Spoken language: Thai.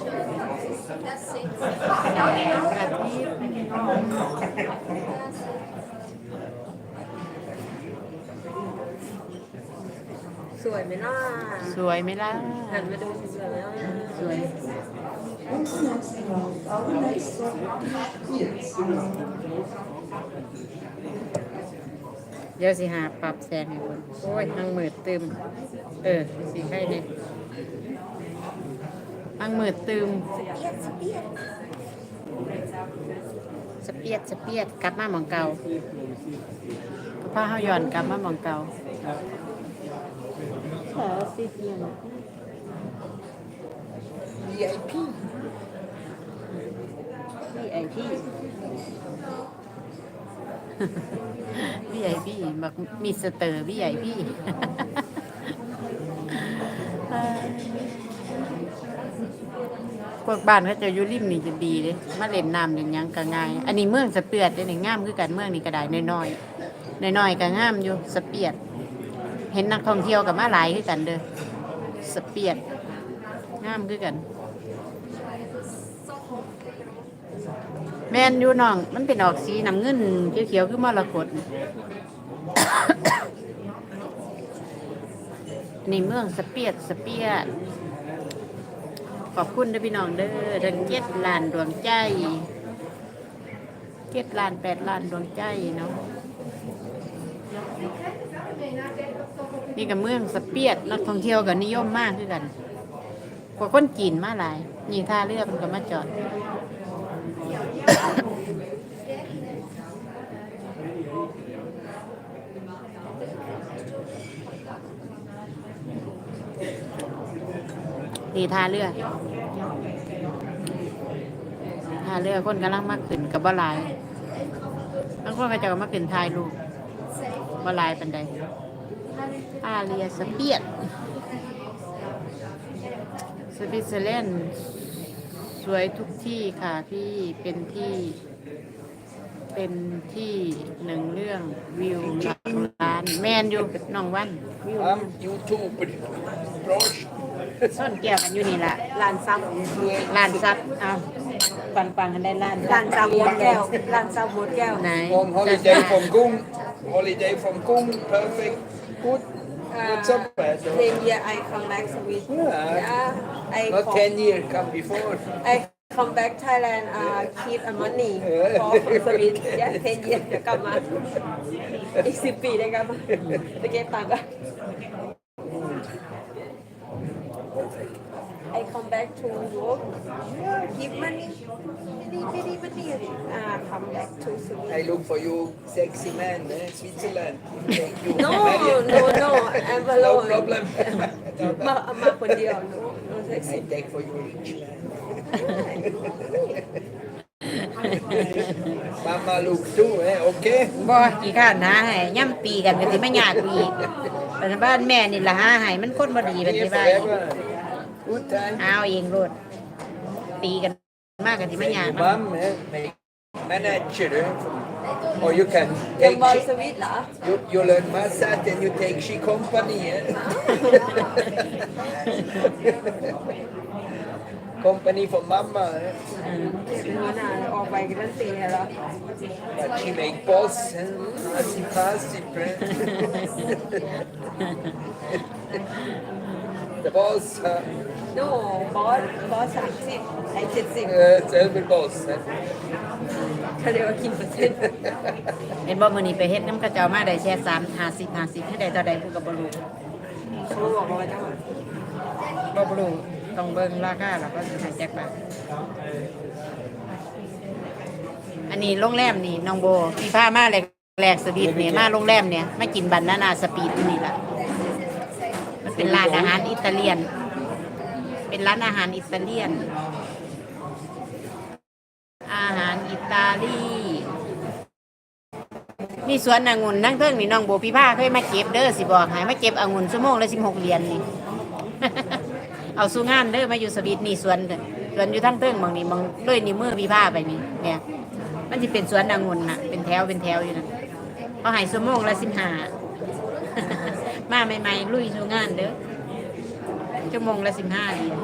อาทิตย์สวยไหมล่ะสวยไหมล่ะ หันมาดูสวยไหมล่ะสวย เดี๋ยวสิหาปรับแสงให้คนโอ้ยทางมืดตึม เออ สีไข่เนี่ย ทางมืดตึมสเปียดสเปียดกลับมาหมองเก่าพาเฮาย้อนกลับมาหมองเก่าขาสีเขียว VIP นี่ไอที่ VIP บักมีสเตอร์ VIP พวกบ้านเขาจะอยู่ริมนี่จะดีเลยมาเล่นน้ำเล่นหยังก็ง่าย อันนี้เมืองสะเปียดเด้นี่งามคือกันเมืองนี่ก็ได้น้อยๆน้อยๆก็งามอยู่สะเปียด เห็นนักท่องเที่ยวกับมาหลายคือกันเด้อสะเปียดงามคือกัน แมนอยู่น้อง มันเป็นออกสีน้ำเงินเขียวๆคือมรกตนี่เมืองสเปียดสเปียด อบคุณเด้อพี่น้องเด้อทั้งเจ็ดล้านดวงใจเจ็ดล้านแปดล้านดวงใจเนาะนี่กับเมืองสเปียดนักท่องเที่ยวก็นิยมมากคือกันกว่าคนจีนมาหลาย นี่ท่าเรือมันก็มาจอดนี่ท่าเรือ ท่าเรือคนกำลังมาขึ้นกับบ่หลายบางคนก็จะมาขึ้นถ่ายรูปบ่หลายปันใดอาเรียสเปียดสวิตเซอร์แลนด์สวยทุกที่ค่ะพี่เป็นที่เป็นที่หนึ่งเรื่องวิวหลักล้านแมนอยู่น้องวันวิว I'm YouTube Prost. ส้นแก้วกันอยู่นี่แหละลานซับร้านซับเอา ปังปังๆกันได้ร้านลานซับหมดแก้วลานซับหมดแก้วไหน On holiday from Kung. Holiday from Kung. Perfect. Good. Not so bad. though. Same year I come back Sweden Yeah. yeah I Not come 10 years, come before. I come back Thailand uh keep a money เออ for Sweden yeah 10 years เดี๋ยวกลับมาอีกสิบปีได้กลับมาไปเก็บตังค์ก่อน I come back to work keep money money money money uh come back to Sweden I look for you, sexy man, eh? Switzerland. Thank you. no Marriott. no no I'm No alone problem. มามาคนเดียว no no sexy I take for you rich man. Mama look too, eh? Okay? บ่กี่ข้านหาให้ย่ำปีกันก็สิไม่ยากอีกแต่บ้านแม่นี่ละหาให้มันคนบ่ดีเป็น Here สิว่า อีก forever. Good time. เอาเองโลดตีกันมากกันสิไม่ยาก Your mom, eh? Make manager, eh? Or you can ยัง take บอล she, สวิตเหรอ you, you learn massage and you take she company, eh? company for mama, eh? เป็นหัวหน้าออกไปกันตั้งตีแล้ว But she make boss, eh? Passive, passive, eh? The boss, uh, โน่บอสบอสสามสิบไอ้เจ็ดสิบ uh, tell the boss, eh? เขาเรียกว่ากินเปอร์เซ็นต์เห็นบ่มื้อนี้ไปเฮ็ดน้ำกระเจ้ามาได้แค่3 50 50ให้ได้เท่าใดผู้ก็บ่รู้เขาบอกว่าจะบ่รู้ต้องเบิ่งราคาแล้วก็สิให้แจ็คไปอันนี้โรงแรมนี่น้องโบพี่พามาแรกแรกสวีทเนี่ยมาโรงแรมเนี่ยมากินบันนานาสปีดที่นี่ล่ะ มันเป็นร้านอาหารอิตาเลียน เป็นร้านอาหารอิตาเลียน อาหารอิตาลี มีสวนองุ่นนั่งเพิ่งนี่น้องโบพี่ผ้าเคยมาเก็บเด้อสิบอกให้มาเก็บองุ่นชั่วโมงละสิบหกเหรียญนี่ เอาสู้งานเด้อมาอยู่สวีทนี่สวนเด้อสวนอยู่ทั้งเพิ่งมองนี่มองเลยนี่มือพี่ผ้าไปนี่เนี่ยมันจะเป็นสวนองุ่นน่ะ เป็นแถวเป็นแถวอยู่นะเขาให้ชั่วโมงละสิบห้า มาใหม่ๆลุยสู่งานเด้อชั่วโมงละสิบห้าเหรียญ